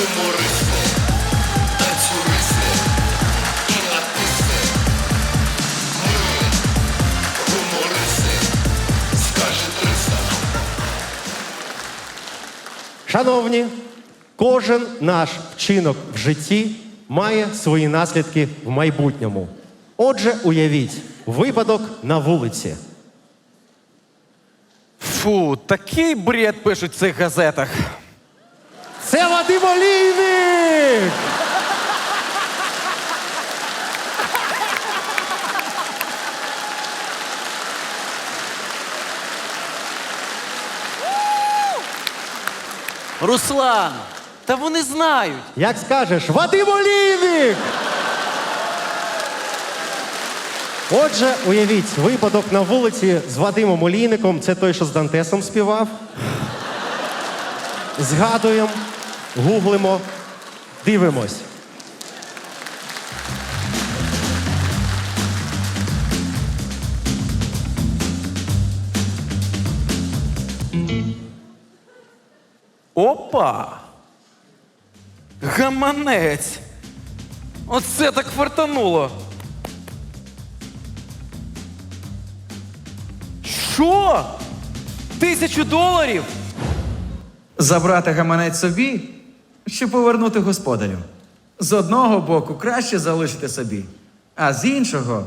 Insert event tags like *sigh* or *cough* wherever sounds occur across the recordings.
гумористи, танцюристи і артисти. Ми гумористи, скаже 300. Шановні, кожен наш вчинок в житті має свої наслідки в майбутньому. Отже, уявіть випадок на вулиці. Фу, такий бред пишуть в цих газетах. Це Вадим Олійник! Руслан, та вони знають. Як скажеш, Вадим Олійник! Отже, уявіть, випадок на вулиці з Вадимом Олійником це той, що з Дантесом співав. Згадуємо, гуглимо, дивимось. Опа! Гаманець! Оце так фартануло. Що? Тисячу доларів? Забрати гаманець собі чи повернути господарю. З одного боку краще залишити собі, а з іншого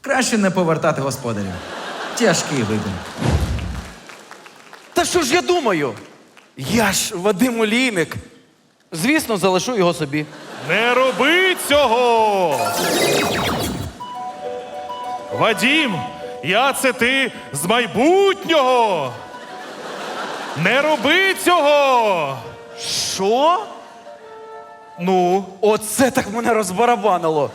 краще не повертати господарю. Тяжкий вибір. Та що ж я думаю? Я ж Вадим Олійник. Звісно, залишу його собі. Не роби цього! Вадім, я це ти з майбутнього! Не роби цього! Що? Ну, Оце так мене розбарабанило.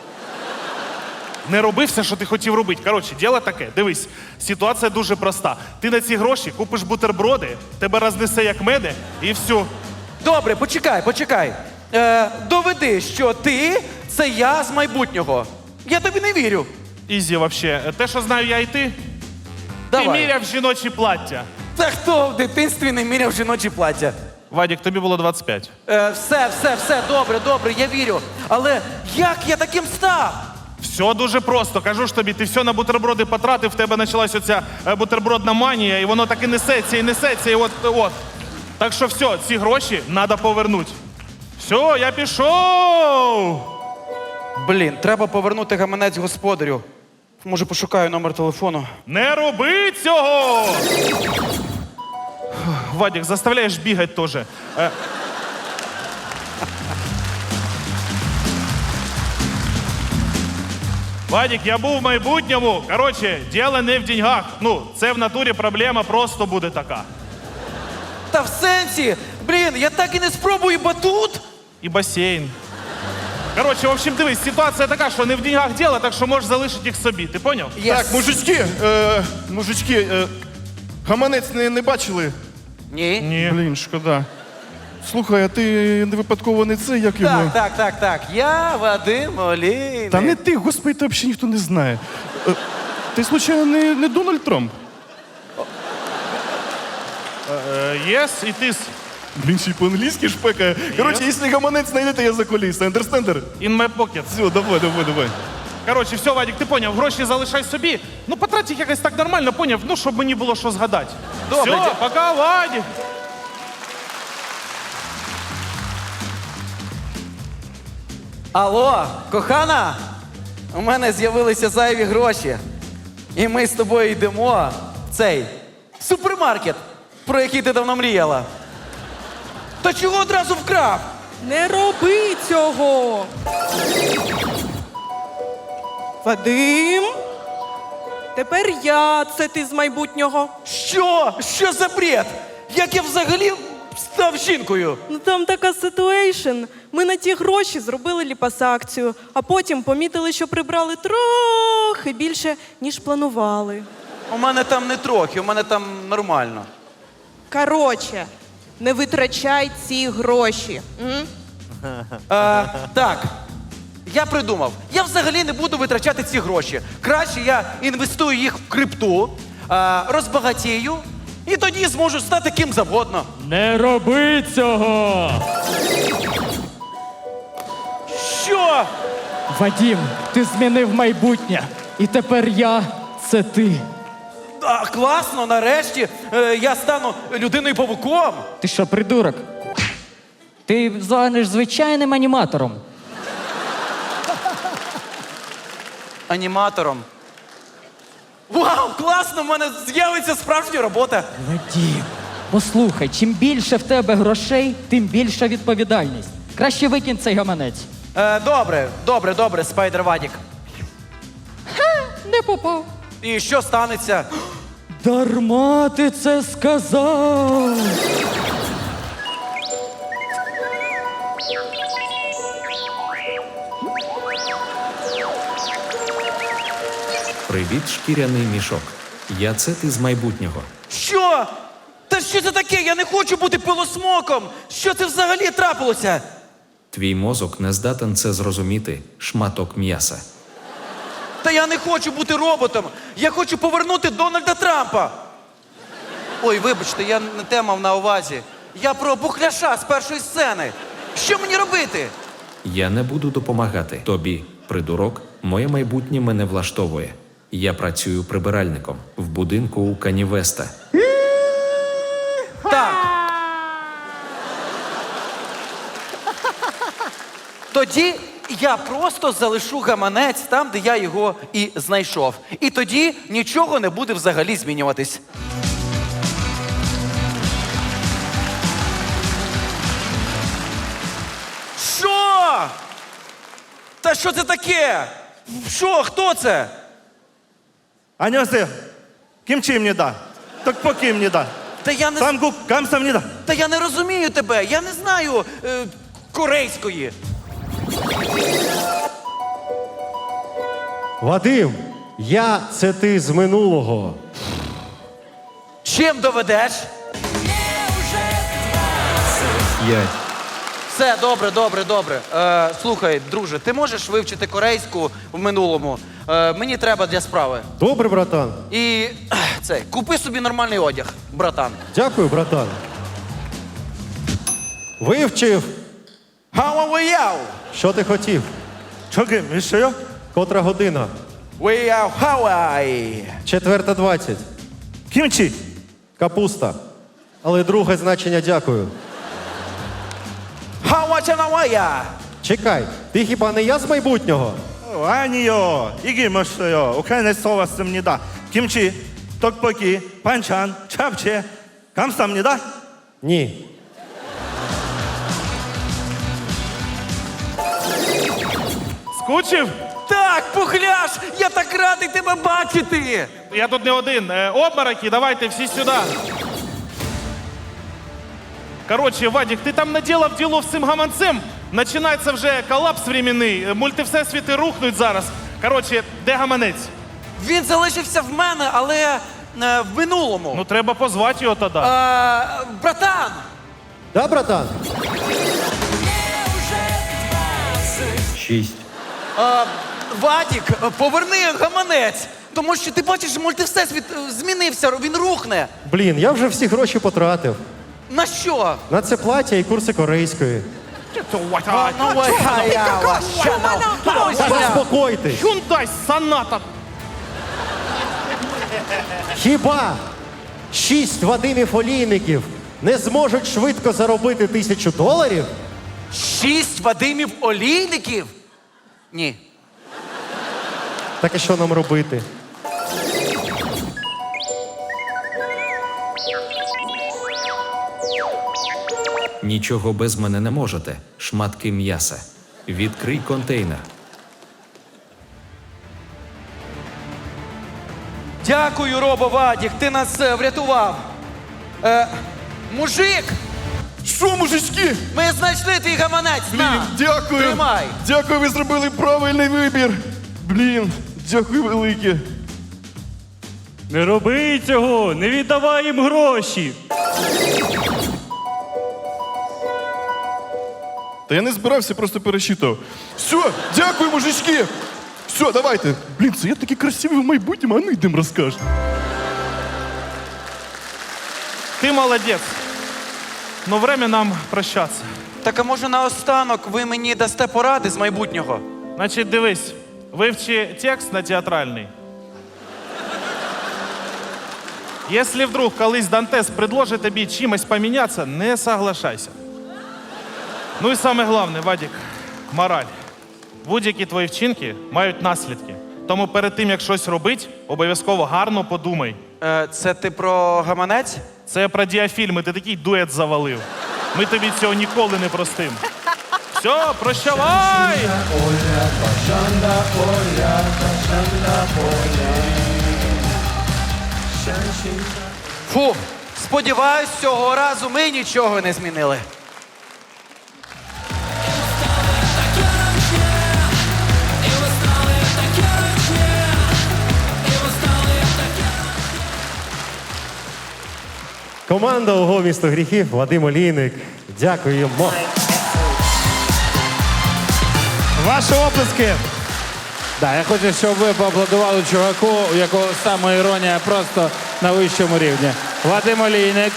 не роби все, що ти хотів робити. Коротше, діло таке. Дивись, ситуація дуже проста. Ти на ці гроші купиш бутерброди, тебе рознесе як мене, і все. Добре, почекай, почекай. Е, доведи, що ти це я з майбутнього. Я тобі не вірю. Ізі, вообще. Те, що знаю я і ти, ти Давай. міряв жіночі плаття. Та хто в дитинстві не міряв жіночі плаття? Вадік, тобі було 25. Е, все, все, все, добре, добре, я вірю. Але як я таким став? Все дуже просто. Кажу ж тобі, ти все на бутерброди потратив, в тебе почалась оця е, бутербродна манія, і воно так і несеться, і несеться, і от от. Так що все, ці гроші треба повернути. Все, я пішов. Блін, треба повернути гаманець господарю. Може, пошукаю номер телефону. Не роби цього. Вадік, заставляєш бігати теж. Е, Вадік, я був в майбутньому. Коротше, діло не в деньгах. Ну, це в натурі проблема просто буде така. Та в сенсі, блін, я так і не спробую батут. І басейн. Коротше, в общем, дивись, ситуація така, що не в деньгах діло, так що можеш залишити їх собі. Ти поняв? Yes. Так, мужички, е, мужички, е, гаманець не, не бачили? Ні. Ні. Блін, шкода. Слухай, а ти не випадково не це, як його? Так, так, так, так. Я Вадим Олійник. Та не ти, господи, ти взагалі ніхто не знає. Е, ти, случайно, не, не Дональд Трамп? Єс, і ти с- Блін, ще й по-англійськи шпекає. Коротше, якщо гаманець знайдете, я за коліс. Андерстендер? in my pocket. Все, давай, давай, давай. Коротше, все, Вадік, ти поняв, гроші залишай собі. Ну, потрать їх якось так нормально, поняв, ну, щоб мені було що згадати. Добре, Все, дя- пока, Вадік. Алло, кохана, у мене з'явилися зайві гроші. І ми з тобою йдемо в цей супермаркет, про який ти давно мріяла. Та чого одразу вкрав? Не роби цього. Вадим. Тепер я, це ти з майбутнього. Що? Що за бред? Як я взагалі став жінкою? Ну там така ситуейшн. Ми на ті гроші зробили ліпосакцію, а потім помітили, що прибрали трохи більше, ніж планували. У мене там не трохи, у мене там нормально. Короче, не витрачай ці гроші. М? Е, так, я придумав, я взагалі не буду витрачати ці гроші. Краще я інвестую їх в крипту, е, розбагатію, і тоді зможу стати ким завгодно. Не роби цього! Що? Вадім, ти змінив майбутнє. І тепер я це ти. А, класно, нарешті е, я стану людиною павуком. Ти що, придурок? Ти станеш звичайним аніматором. Аніматором. Вау, класно! в мене з'явиться справжня робота. Вадім, послухай, чим більше в тебе грошей, тим більша відповідальність. Краще викинь цей гаманець. Е, добре, добре, добре, спайдер Вадік. Не попав. І що станеться? Дарма ти це сказав. Привіт, шкіряний мішок. Я це ти з майбутнього. Що? Та що це таке? Я не хочу бути пилосмоком. Що це взагалі трапилося? Твій мозок не здатен це зрозуміти, шматок м'яса. Та я не хочу бути роботом. Я хочу повернути Дональда Трампа. Ой, вибачте, я не те мав на увазі. Я про бухляша з першої сцени. Що мені робити? Я не буду допомагати тобі, придурок. Моє майбутнє мене влаштовує. Я працюю прибиральником в будинку у Канівеста. Так. Тоді я просто залишу гаманець там, де я його і знайшов. І тоді нічого не буде взагалі змінюватись. Що? Та що це таке? Що? Хто це? 안녕하세요. 김치입니다. 떡볶이입니다. Та я не 쌈국 감사합니다. Та я не розумію тебе. Я не знаю е, корейської. Вадим, я це ти з минулого. Чим доведеш? П'ять. Все, добре, добре, добре. Е, слухай, друже, ти можеш вивчити корейську в минулому? Е, мені треба для справи. Добре, братан. І ех, *clears throat* це, купи собі нормальний одяг, братан. Дякую, братан. Вивчив, Хауа-вияу! що ти хотів. 저기 있어요? Котра година? Вияу, Хавай! Четверта двадцять. 김치. Капуста. Але друге значення дякую. Хауа-чанавая! Чекай, ти хіба не я з майбутнього? 어, 아니요. 이게 뭐어요? 우크라이나에서 왔습니다. 김치, 떡볶이, 반찬, 잡채. 감사합니다. Ні. Скучив? Так, пухляш! Я так радий тебе бачити! Я тут не один. Е, обмороки, давайте всі сюди. Короче, Вадик, ти там наделав діло з цим гаманцем. Починається вже колапс временний, е, мультивсесвіти рухнуть зараз. Короче, де гаманець? Він залишився в мене, але е, в минулому. Ну треба позвати його тоді. Е, братан! Да, братан? Шість. Вадік, поверни гаманець! Тому що ти бачиш, мультивсесвіт е, змінився, він рухне. Блін, я вже всі гроші потратив. На що? На це плаття і курси корейської. Заспокойтесь. Hyundai Sonata. Хіба шість Вадимів олійників не зможуть швидко заробити тисячу доларів? Шість Вадимів олійників? Ні. Так і що нам робити? Нічого без мене не можете. Шматки м'яса. Відкрий контейнер. Дякую, Робо Вадік, ти нас е, врятував. Е, мужик, Що, мужички? ми знайшли твій гаманець. На, дякую. Тримай. Дякую, ви зробили правильний вибір. Блін, дякую велике. Не роби цього, не віддавай їм гроші. Та я не збирався, просто пересчитав. Все, дякую, мужички. Все, давайте. Блін, це я такий красивий в майбутньому, а ну йдемо розкажеш. Ти молодець. Ну, время нам прощатися. Так а може наостанок ви мені дасте поради з майбутнього? Значить, дивись, вивчи текст на театральний. Якщо вдруг колись Дантес предложить тобі чимось помінятися, не соглашайся. Ну і саме головне, Вадік, мораль. Будь-які твої вчинки мають наслідки. Тому перед тим, як щось робити, обов'язково гарно подумай. Е, це ти про гаманець? Це про діафільми, ти такий дует завалив. Ми тобі цього ніколи не простим. Все, прощавай! Фу, сподіваюсь, цього разу ми нічого не змінили. Команда ОГО місто гріхів, Вадим Олійник. Дякуємо. Ваші оплески. Да, я хочу, щоб ви поаплодували чуваку, у якого самоіронія просто на вищому рівні. Вадим Олійник.